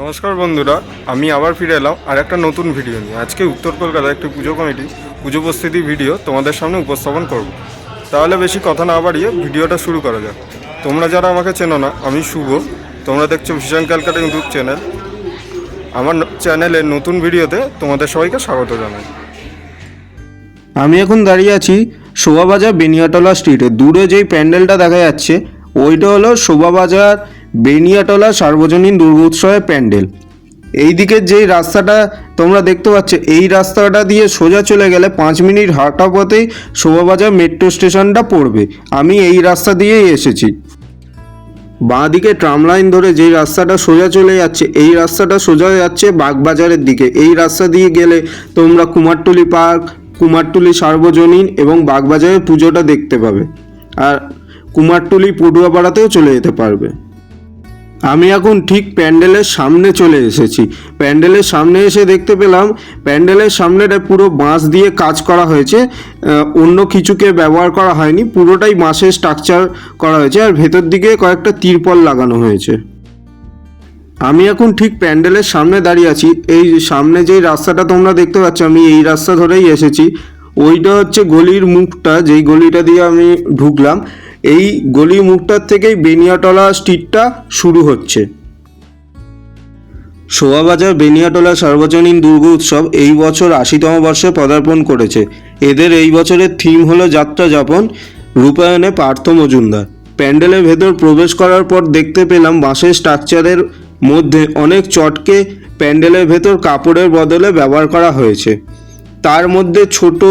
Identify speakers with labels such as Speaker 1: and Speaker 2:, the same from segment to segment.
Speaker 1: নমস্কার বন্ধুরা, আমি আবার ফিরে এলাম আর একটা নতুন ভিডিও নিয়ে। আজকে উত্তর কলকাতায় একটি পুজো কমিটি পুজো উপস্থিতি ভিডিও তোমাদের সামনে উপস্থাপন করব। তাহলে বেশি কথা না বাড়িয়ে ভিডিওটা শুরু করা যাক। তোমরা যারা আমাকে চেনো না, আমি শুভ। তোমরা দেখছ ভীষণ ক্যালকাটা ইউটিউব চ্যানেল আমার চ্যানেলের নতুন ভিডিওতে তোমাদের সবাইকে স্বাগত জানাই।
Speaker 2: আমি এখন দাঁড়িয়ে আছি শোভাবাজার বেনিয়াটলা স্ট্রিটে দূরে যেই প্যান্ডেলটা দেখা যাচ্ছে, ওইটা হলো শোভাবাজার বেনিয়াটলা সার্বজনীন দুর্গোৎসবের প্যান্ডেল। এই দিকের যেই রাস্তাটা তোমরা দেখতে পাচ্ছ, এই রাস্তাটা দিয়ে সোজা চলে গেলে পাঁচ মিনিট হাঁটা পথেই শোভাবাজার মেট্রো স্টেশনটা পড়বে। আমি এই রাস্তা দিয়েই এসেছি। বাঁ দিকে ট্রাম লাইন ধরে যেই রাস্তাটা সোজা চলে যাচ্ছে, এই রাস্তাটা সোজা যাচ্ছে বাগবাজারের দিকে। এই রাস্তা দিয়ে গেলে তোমরা কুমারটুলি পার্ক, কুমারটুলি সার্বজনীন এবং বাগবাজারের পুজোটা দেখতে পাবে। আর কুমারটুলি পটুয়াপাড়াতেও চলে যেতে পারবে। আমি এখন ঠিক প্যান্ডেলের সামনে চলে এসেছি। প্যান্ডেলের সামনে এসে দেখতে পেলাম, প্যান্ডেলের সামনেটা পুরো বাঁশ দিয়ে কাজ করা হয়েছে। অন্য কিছুকে ব্যবহার করা হয়নি, পুরোটাই বাঁশের স্ট্রাকচার করা হয়েছে আর ভেতর দিকে কয়েকটা তিরপল লাগানো হয়েছে। আমি এখন ঠিক প্যান্ডেলের সামনে দাঁড়িয়ে আছি। এই সামনে যেই রাস্তাটা তোমরা দেখতে পাচ্ছ, আমি এই রাস্তা ধরেই এসেছি। ওইটা হচ্ছে গলির মুখটা, যেই গলিটা দিয়ে আমি ঢুকলাম। এই গলির মুখটার থেকেই বেনিয়াটলা স্ট্রিটটা শুরু হচ্ছে। শোভাবাজার, বেনিয়াটলা সার্বজনীন দুর্গ উৎসব এই বছর আশিতম বর্ষে পদার্পণ করেছে। এদের এই বছরের থিম হলো যাত্রা যাপন। রূপায়ণে পার্থ মজুমদার। প্যান্ডেলের ভেতর প্রবেশ করার পর দেখতে পেলাম বাঁশের স্ট্রাকচারের মধ্যে অনেক চটকে প্যান্ডেলের ভেতর কাপড়ের বদলে ব্যবহার করা হয়েছে। তার মধ্যে ছোট,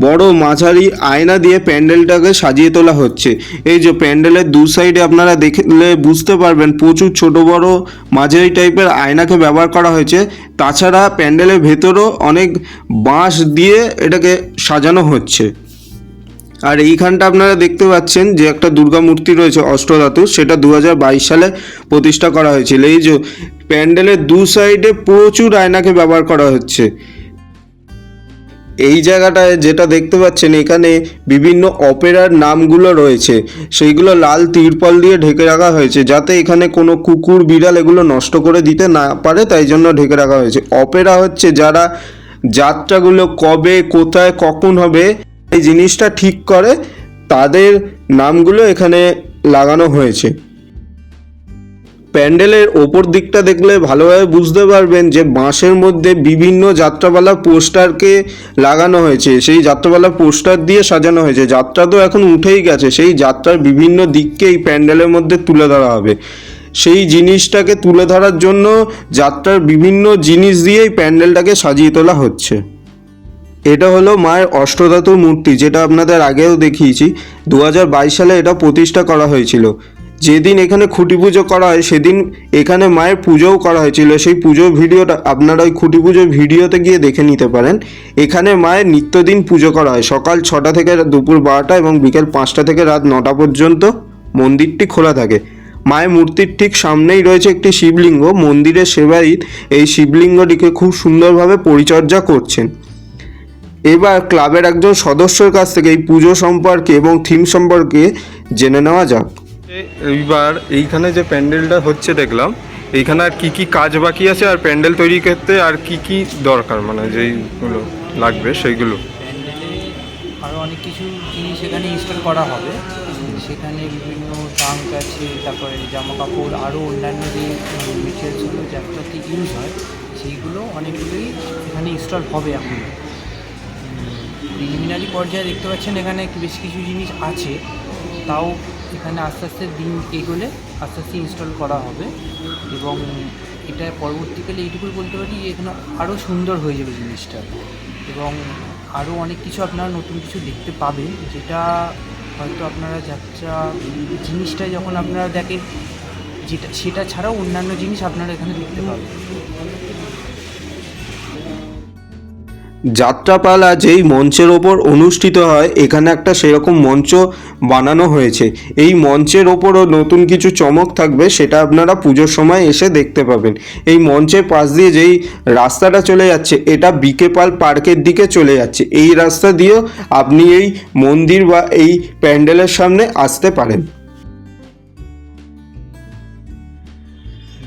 Speaker 2: বড় মাঝারি আয়না দিয়ে প্যান্ডেলটাকে সাজিয়ে তোলা হচ্ছে। এই যে প্যান্ডেলের দু সাইডে আপনারা দেখলে বুঝতে পারবেন প্রচুর ছোট, বড়, মাঝারি টাইপের আয়নাকে ব্যবহার করা হয়েছে। তাছাড়া প্যান্ডেলের ভেতরও অনেক বাঁশ দিয়ে এটাকে সাজানো হচ্ছে। আর এইখানটা আপনারা দেখতে পাচ্ছেন যে একটা দুর্গা মূর্তি রয়েছে, অষ্টধাতু। সেটা দু হাজার বাইশ সালে প্রতিষ্ঠা করা হয়েছিল। এই যে প্যান্ডেলের দু সাইডে প্রচুর আয়নাকে ব্যবহার করা হচ্ছে। এই জায়গাটায় যেটা দেখতে পাচ্ছেন, এখানে বিভিন্ন অপেরার নামগুলো রয়েছে। সেইগুলো লাল তিরপল দিয়ে ঢেকে রাখা হয়েছে, যাতে এখানে কোনো কুকুর, বিড়াল এগুলো নষ্ট করে দিতে না পারে, তাই জন্য ঢেকে রাখা হয়েছে। অপেরা হচ্ছে যারা যাত্রাগুলো কবে, কোথায়, কখন হবে, এই জিনিসটা ঠিক করে, তাদের নামগুলো এখানে লাগানো হয়েছে। প্যান্ডেলের ওপর দিকটা দেখলে ভালোভাবে বুঝতে পারবেন যে বাঁশের মধ্যে বিভিন্ন যাত্রাপালা পোস্টারকে লাগানো হয়েছে। সেই যাত্রাপালা পোস্টার দিয়ে সাজানো হয়েছে। যাত্রা তো এখন উঠেই গেছে। সেই যাত্রার বিভিন্ন দিককে এই প্যান্ডেলের মধ্যে তুলে ধরা হবে। সেই জিনিসটাকে তুলে ধরার জন্য যাত্রার বিভিন্ন জিনিস দিয়েই প্যান্ডেলটাকে সাজিয়ে তোলা হচ্ছে। এটা হলো মায়ের অষ্টধাতুর মূর্তি, যেটা আপনাদের আগেও দেখিয়েছি। দু হাজার বাইশ সালে এটা প্রতিষ্ঠা করা হয়েছিল। যেদিন এখানে খুঁটি পুজো করা হয়, সেদিন এখানে মায়ের পুজোও করা হয়েছিল। সেই পুজো ভিডিওটা আপনারা ওই খুঁটি পুজোর ভিডিওতে গিয়ে দেখে নিতে পারেন। এখানে মায়ের নিত্যদিন পুজো করা হয়। সকাল ছটা থেকে দুপুর বারোটা এবং বিকেল পাঁচটা থেকে রাত নটা পর্যন্ত মন্দিরটি খোলা থাকে। মায়ের মূর্তির ঠিক সামনেই রয়েছে একটি শিবলিঙ্গ। মন্দিরের সেবায়িত এই শিবলিঙ্গটিকে খুব সুন্দরভাবে পরিচর্যা করছেন। এবার ক্লাবের একজন সদস্যের কাছ থেকে এই পুজো সম্পর্কে এবং থিম সম্পর্কে জেনে নেওয়া যাক।
Speaker 1: এইবার এইখানে যে প্যান্ডেলটা হচ্ছে দেখলাম, এইখানে আর কি কি কাজ বাকি আছে আর প্যান্ডেল তৈরি করতে আর কি কি দরকার? মানে যেইগুলো লাগবে সেইগুলো।
Speaker 3: আরও অনেক কিছু জিনিস এখানে ইনস্টল করা হবে। সেখানে বিভিন্ন ট্রাঙ্ক আছে, তারপরে জামা কাপড় আরও অন্যান্য যে মেটেরিয়ালসগুলো যাত্রাতে ইউজ হয়, সেইগুলো অনেকগুলোই এখানে ইনস্টল হবে এখন। প্রিলিমিনারি পর্যায়ে দেখতে পাচ্ছেন এখানে বেশ কিছু জিনিস আছে। তাও এখানে আস্তে আস্তে দিন এগোলে আস্তে আস্তে ইনস্টল করা হবে এবং এটা পরবর্তীকালে এইটুকুই বলতে পারি যে এখানে আরও সুন্দর হয়ে যাবে জিনিসটা এবং আরও অনেক কিছু আপনারা নতুন কিছু দেখতে পাবেন যেটা হয়তো আপনারা যাত্রা জিনিসটা যখন আপনারা দেখেন যেটা, সেটা ছাড়াও অন্যান্য জিনিস আপনারা এখানে দেখতে পাবেন।
Speaker 2: যাত্রাপালা যেই মঞ্চের ওপর অনুষ্ঠিত হয়, এখানে একটা সেরকম মঞ্চ বানানো হয়েছে। এই মঞ্চের ওপরও নতুন কিছু চমক থাকবে, সেটা আপনারা পুজোর সময় এসে দেখতে পাবেন। এই মঞ্চের পাশ দিয়ে যেই রাস্তাটা চলে যাচ্ছে, এটা বিকেপাল পার্কের দিকে চলে যাচ্ছে। এই রাস্তা দিয়েও আপনি এই মন্দির বা এই প্যান্ডেলের সামনে আসতে পারেন।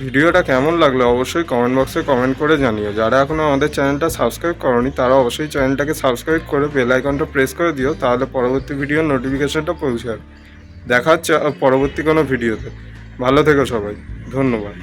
Speaker 1: ভিডিওটা কেমন লাগল অবশ্যই কমেন্ট বক্সে কমেন্ট করে জানিও। যারা এখনও আমাদের চ্যানেলটা সাবস্ক্রাইব করনি, তারা অবশ্যই চ্যানেলটাকে সাবস্ক্রাইব করে বেল আইকনটা প্রেস করে দিও, তাহলে পরবর্তী ভিডিওর নোটিফিকেশনটা পৌঁছাবে দেখা হচ্ছে পরবর্তী কোনো ভিডিওতে ভালো থেকো সবাই। ধন্যবাদ।